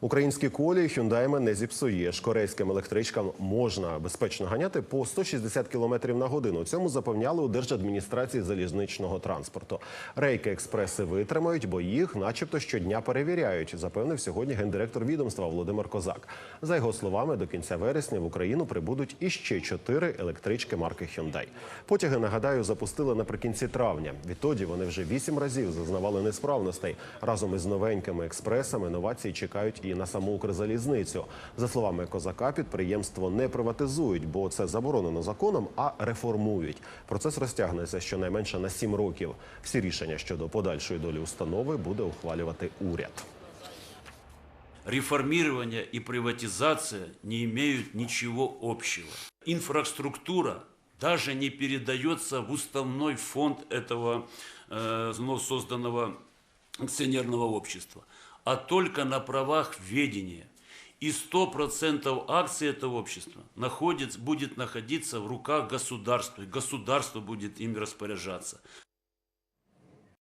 Українські колії Hyundai не зіпсуєш. Корейським електричкам можна безпечно ганяти по 160 км на годину. Цьому запевняли у Держадміністрації залізничного транспорту. Рейки експреси витримають, бо їх, начебто, щодня перевіряють. Запевнив сьогодні гендиректор відомства Володимир Козак. За його словами, до кінця вересня в Україну прибудуть іще чотири електрички марки Hyundai. Потяги, нагадаю, запустили наприкінці травня. Відтоді вони вже вісім разів зазнавали несправностей. Разом із новенькими експресами новації чекають і на саму Укрзалізницю. За словами Козака, підприємство не приватизують, бо це заборонено законом, а реформують. Процес розтягнеться щонайменше на сім років. Всі рішення щодо подальшої долі установи буде ухвалювати уряд. реформирование и приватизация не имеют ничего общего. Инфраструктура даже не передается в уставной фонд этого э, созданного акционерного общества, а только на правах ведения. И 100% акций этого общества находится, будет находиться в руках государства, и государство будет им распоряжаться.